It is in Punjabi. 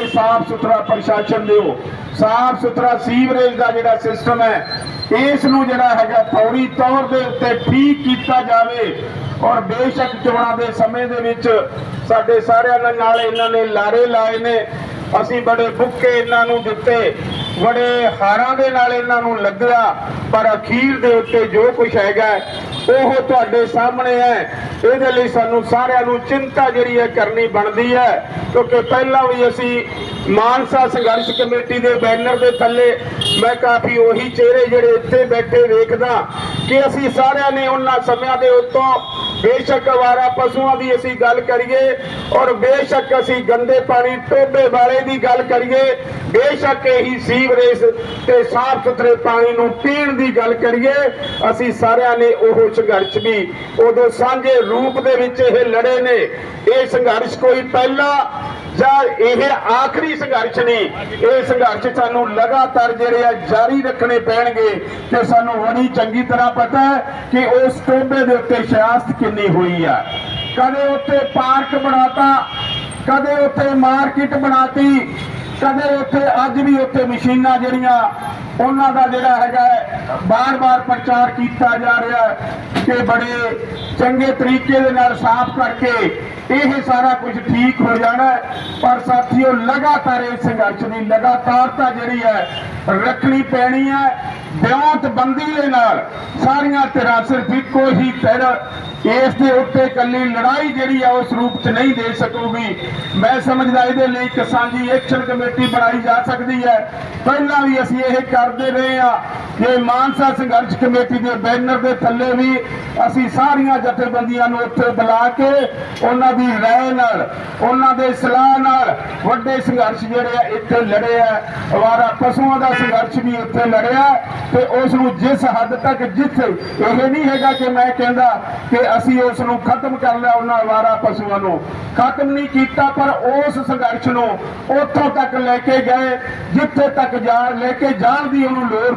ਕੇ ਸਾਫ਼ ਸੁਥਰਾ ਪ੍ਰਸ਼ਾਸਨ ਦਿਓ। ਸਾਫ਼ ਸੁਥਰਾ ਸੀਵਰੇਜ ਦਾ ਜਿਹੜਾ ਸਿਸਟਮ ਹੈ ਇਸ ਨੂੰ ਜਿਹੜਾ ਹੈਗਾ ਫੌਰੀ ਤੌਰ ਦੇ ਉੱਤੇ ਠੀਕ ਕੀਤਾ ਜਾਵੇ। ਔਰ ਬੇਸ਼ੱਕ ਚੋਣਾਂ ਦੇ ਸਮੇਂ ਦੇ ਵਿੱਚ ਸਾਡੇ ਸਾਰਿਆਂ ਦੇ ਨਾਲ ਇਹਨਾਂ ਨੇ ਲਾਰੇ ਲਾਏ ਨੇ। ਅਸੀਂ ਬੜੇ ਬੁੱਕੇ ਇਹਨਾਂ ਨੂੰ ਦਿੱਤੇ। ਬੜੇ ਹਾਰਾਂ ਦੇ ਨਾਲ ਇਹਨਾਂ ਨੂੰ ਲੱਗਿਆ। ਪਰ ਅਖੀਰ ਦੇ ਉੱਤੇ ਜੋ ਕੁਝ ਹੈਗਾ ਉਹ ਤੁਹਾਡੇ ਸਾਹਮਣੇ ਹੈ। ਇਹਦੇ ਲਈ ਸਾਨੂੰ ਸਾਰਿਆਂ ਨੂੰ ਚਿੰਤਾ ਜਿਹੜੀ ਹੈ ਕਰਨੀ ਬਣਦੀ ਹੈ। ਕਿਉਂਕਿ ਪਹਿਲਾਂ ਵੀ ਅਸੀਂ ਮਾਨਸਾ ਸੰਘਰਸ਼ ਕਮੇਟੀ ਦੇ ਬੈਨਰ ਦੇ ਥੱਲੇ ਮੈਂ ਕਾਫੀ ਉਹੀ ਚਿਹਰੇ ਜਿਹੜੇ ਇੱਥੇ ਬੈਠੇ ਵੇਖਦਾ। ਕਿ ਅਸੀਂ ਸਾਰਿਆਂ ਨੇ ਉਹਨਾਂ ਸਮਿਆਂ ਦੇ ਉੱਤੋਂ ਬੇਸ਼ੱਕ ਅਵਾਰਾ ਪਸ਼ੂਆਂ ਦੀ ਅਸੀਂ ਗੱਲ ਕਰੀਏ ਔਰ ਬੇਸ਼ੱਕ ਅਸੀਂ ਗੰਦੇ ਪਾਣੀ ਟੋਬੇ ਵਾਲੇ ਦੀ ਗੱਲ ਕਰੀਏ, ਬੇਸ਼ੱਕ ਇਹੀ ਸੀਵਰੇਜ ਤੇ ਸਾਫ਼ ਸੁਥਰੇ ਪਾਣੀ ਨੂੰ ਪੀਣ ਦੀ ਗੱਲ ਕਰੀਏ, ਅਸੀਂ ਸਾਰਿਆਂ ਨੇ ਉਹ ਸੰਘਰਸ਼ ਵੀ ਉਦੋਂ ਸਾਂਝੇ ਰੂਪ ਦੇ ਵਿੱਚ ਇਹ ਲੜੇ ਨੇ। ਇਹ ਸੰਘਰਸ਼ ਕੋਈ ਪਹਿਲਾ ਜਾਂ ਇਹ ਆਖਰੀ ਸੰਘਰਸ਼ ਨਹੀਂ, ਇਹ ਸੰਘਰਸ਼ ਸਾਨੂੰ ਲਗਾਤਾਰ ਜਿਹੜੇ ਆ ਜਾਰੀ ਰੱਖਣੇ ਪੈਣਗੇ ਤੇ ਸਾਨੂੰ ਬੜੀ ਚੰਗੀ ਤਰ੍ਹਾਂ ਪਤਾ ਕਿ ਉਸ ਟੋਬੇ ਦੇ ਉੱਤੇ ਸਿਆਸਤ ਕਿੰਨੀ ਹੋਈ ਆ ਕਦੇ ਉੱਤੇ ਪਾਰਕ ਬਣਾਤਾ, ਕਦੇ ਉੱਤੇ ਮਾਰਕੀਟ ਬਣਾਤੀ, ਕਦੇ ਉੱਥੇ ਅੱਜ ਵੀ ਉੱਥੇ ਮਸ਼ੀਨਾਂ ਜਿਹੜੀਆਂ ਉਹਨਾਂ ਦਾ ਜਿਹੜਾ ਹੈਗਾ ਬਾਰ-ਬਾਰ ਪ੍ਰਚਾਰ ਕੀਤਾ ਜਾ ਰਿਹਾ ਕਿ ਬੜੇ ਚੰਗੇ ਤਰੀਕੇ ਦੇ ਨਾਲ ਸਾਫ਼ ਕਰਕੇ ਇਹ ਸਾਰਾ ਕੁਝ ਠੀਕ ਹੋ ਜਾਣਾ ਹੈ। ਪਰ ਸਾਥੀਓ, ਲਗਾਤਾਰ ਇਸ ਸੰਘਰਸ਼ ਦੀ ਲਗਾਤਾਰਤਾ ਜਿਹੜੀ ਹੈ, ਰੱਖਣੀ ਪੈਣੀ ਹੈ ਬਿਉਂਤ ਦੇ ਨਾਲ ਸਾਰੀਆਂ ਧਿਰਾਂ ਸਿਰਫ ਇੱਕੋ ਹੀ ਧਿਰ ਇਸ ਦੇ ਉੱਤੇ ਕੱਲੀ ਲੜਾਈ ਜਿਹੜੀ ਹੈ ਉਸ ਰੂਪ 'ਚ ਨਹੀਂ ਦੇ ਸਕੂਗੀ। ਮੈਂ ਸਮਝਦਾ ਇਹਦੇ ਲਈ ਇੱਕ ਸਾਂਝੀ ਐਕਸ਼ਨ ਕਮੇਟੀ ਬਣਾਈ ਜਾ ਸਕਦੀ ਹੈ। ਪਹਿਲਾਂ ਵੀ ਅਸੀਂ ਇਹ ਕਰਦੇ ਰਹੇ ਹਾਂ ਕਿ ਮਾਨਸਾ ਸੰਘਰਸ਼ ਕਮੇਟੀ ਦੇ ਬੈਨਰ ਦੇ ਥੱਲੇ ਵੀ ਅਸੀਂ ਸਾਰੀਆਂ ਜਥੇਬੰਦੀਆਂ ਨੂੰ ਉੱਥੇ ਬੁਲਾ ਕੇ ਉਹਨਾਂ ਦੀ ਰਾਏ ਨਾਲ, ਉਹਨਾਂ ਦੇ ਸਲਾਹ ਨਾਲ ਵੱਡੇ ਸੰਘਰਸ਼ ਜਿਹੜੇ ਆ ਇੱਥੇ ਲੜੇ ਆ। ਅਵਾਰਾ ਪਸ਼ੂਆਂ ਦਾ ਸੰਘਰਸ਼ ਵੀ ਇੱਥੇ ਲੜਿਆ। ਤੇ ਉਸ ਨੂੰ ਜਿਸ ਹੱਦ ਤੱਕ ਜਿੱਥੇ ਇਹ ਨਹੀਂ ਹੈਗਾ ਕਿ ਮੈਂ ਕਹਿੰਦਾ ਕਿ ਅਸੀਂ ਉਸ ਨੂੰ ਖਤਮ ਕਰ ਲਿਆ ਉਹਨਾਂ ਅਵਾਰਾ ਪਸ਼ੂਆਂ ਨੂੰ। ਖਤਮ ਨਹੀਂ ਕੀਤਾ, ਪਰ ਉਸ ਸੰਘਰਸ਼ ਨੂੰ ਉੱਥੋਂ ਤੱਕ ਲੈ ਕੇ ਗਏ, ਜਿੱਥੇ ਤੱਕ ਜਾ, ਲੈ ਕੇ ਜਾਣ ਦੀ ਉਹਨੂੰ ਲੋੜ